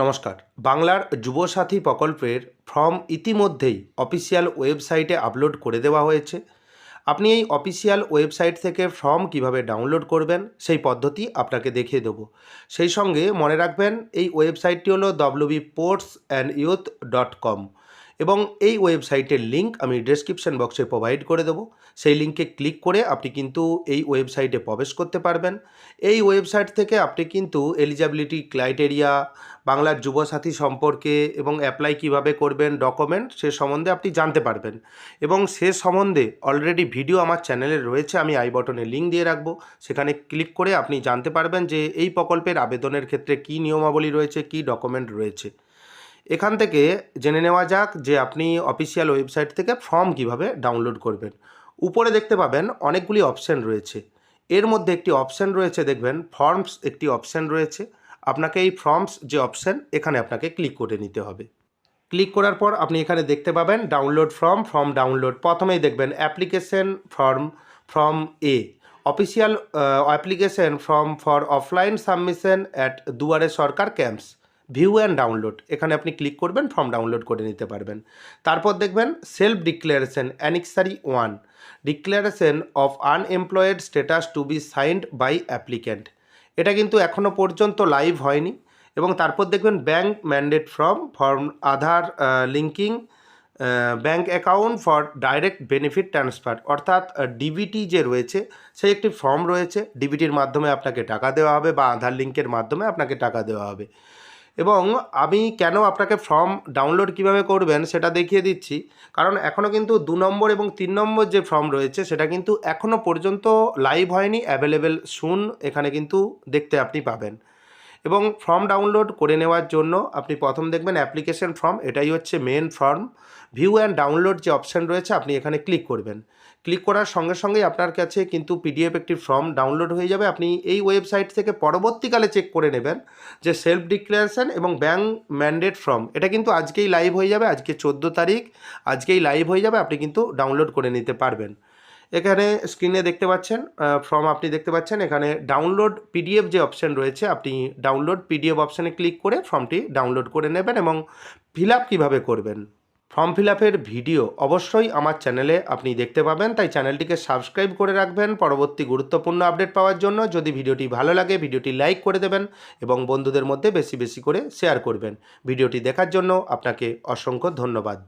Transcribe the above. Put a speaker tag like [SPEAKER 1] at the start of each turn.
[SPEAKER 1] নমস্কার। বাংলার যুবসাথী প্রকল্পের ফর্ম ইতিমধ্যেই অফিসিয়াল ওয়েবসাইটে আপলোড করে দেওয়া হয়েছে। আপনি এই অফিসিয়াল ওয়েবসাইট থেকে ফর্ম কীভাবে ডাউনলোড করবেন, সেই পদ্ধতি আপনাকে দেখিয়ে দেবো। সেই সঙ্গে মনে রাখবেন, এই ওয়েবসাইটটি হলো WB ports and youth dot com এবং এই ওয়েবসাইটের লিঙ্ক আমি ডেসক্রিপশন বক্সে প্রোভাইড করে দেবো। সেই লিঙ্কে ক্লিক করে আপনি কিন্তু এই ওয়েবসাইটে প্রবেশ করতে পারবেন। এই ওয়েবসাইট থেকে আপনি কিন্তু এলিজিবিলিটি ক্রাইটেরিয়া বাংলার যুবসাথী সম্পর্কে এবং অ্যাপ্লাই কীভাবে করবেন ডকুমেন্ট সে সম্বন্ধে আপনি জানতে পারবেন। এবং সে সম্বন্ধে অলরেডি ভিডিও আমার চ্যানেলে রয়েছে, আমি আই বটনে লিঙ্ক দিয়ে রাখব। সেখানে ক্লিক করে আপনি জানতে পারবেন যে এই প্রকল্পের আবেদনের ক্ষেত্রে কী নিয়মাবলী রয়েছে, কী ডকুমেন্ট রয়েছে। এখান থেকে জেনে নেওয়া যাক যে আপনি অফিসিয়াল ওয়েবসাইট থেকে ফর্ম কীভাবে ডাউনলোড করবেন। উপরে দেখতে পাবেন অনেকগুলি অপশান রয়েছে। এর মধ্যে একটি অপশান রয়েছে, দেখবেন ফর্মস একটি অপশান রয়েছে। আপনাকে এই ফর্মস যে অপশান এখানে আপনাকে ক্লিক করে নিতে হবে। ক্লিক করার পর আপনি এখানে দেখতে পাবেন ডাউনলোড ফর্ম ফর্ম ডাউনলোড প্রথমেই দেখবেন application form form A official application form for offline submission at Duare Sarkar camps view and download এখানে আপনি ক্লিক করবেন ফর্ম ডাউনলোড করে নিতে পারবেন। তারপর দেখবেন self declaration annexure one declaration of unemployed status to be signed by applicant এটা কিন্তু এখনও পর্যন্ত লাইভ হয়নি। এবং তারপর দেখবেন bank mandate form form Aadhaar linking bank account for direct benefit transfer অর্থাৎ ডিবিটি যে রয়েছে, সেই একটি ফর্ম রয়েছে। ডিবিটির মাধ্যমে আপনাকে টাকা দেওয়া হবে বা আধার লিঙ্কের মাধ্যমে আপনাকে টাকা দেওয়া হবে। এবং আমি কেন আপনাকে ফর্ম ডাউনলোড কীভাবে করবেন সেটা দেখিয়ে দিচ্ছি। কারণ এখনও কিন্তু দু নম্বর এবং তিন নম্বর যে ফর্ম রয়েছে সেটা কিন্তু এখনও পর্যন্ত লাইভ হয়নি অ্যাভেলেবেল শুন এখানে কিন্তু দেখতে আপনি পাবেন। এবং ফর্ম ডাউনলোড করে নেওয়ার জন্য আপনি প্রথম দেখবেন অ্যাপ্লিকেশন ফর্ম, এটাই হচ্ছে main form. View and download যে অপশান রয়েছে, আপনি এখানে ক্লিক করবেন। ক্লিক করার সঙ্গে সঙ্গেই আপনার কাছে কিন্তু পিডিএফ একটি ফর্ম ডাউনলোড হয়ে যাবে। আপনি এই ওয়েবসাইট থেকে পরবর্তীকালে চেক করে নেবেন যে সেলফ ডিক্লারেশন এবং ব্যাঙ্ক ম্যান্ডেট ফর্ম, এটা কিন্তু আজকেই লাইভ হয়ে যাবে, আজকে চোদ্দ তারিখ, আজকেই লাইভ হয়ে যাবে, আপনি কিন্তু ডাউনলোড করে নিতে পারবেন। এখানে স্ক্রিনে দেখতে পাচ্ছেন ফর্ম আপনি দেখতে পাচ্ছেন, এখানে ডাউনলোড পিডিএফ যে অপশান রয়েছে, আপনি ডাউনলোড পিডিএফ অপশানে ক্লিক করে ফর্মটি ডাউনলোড করে নেবেন এবং ফিল আপ কীভাবে করবেন। ফর্ম ফিল আপের ভিডিও অবশ্যই আমার চ্যানেলে আপনি দেখতে পাবেন, তাই চ্যানেলটিকে সাবস্ক্রাইব করে রাখবেন পরবর্তী গুরুত্বপূর্ণ আপডেট পাওয়ার জন্য। যদি ভিডিওটি ভালো লাগে, ভিডিওটি লাইক করে দেবেন এবং বন্ধুদের মধ্যে বেশি বেশি করে শেয়ার করবেন। ভিডিওটি দেখার জন্য আপনাকে অসংখ্য ধন্যবাদ।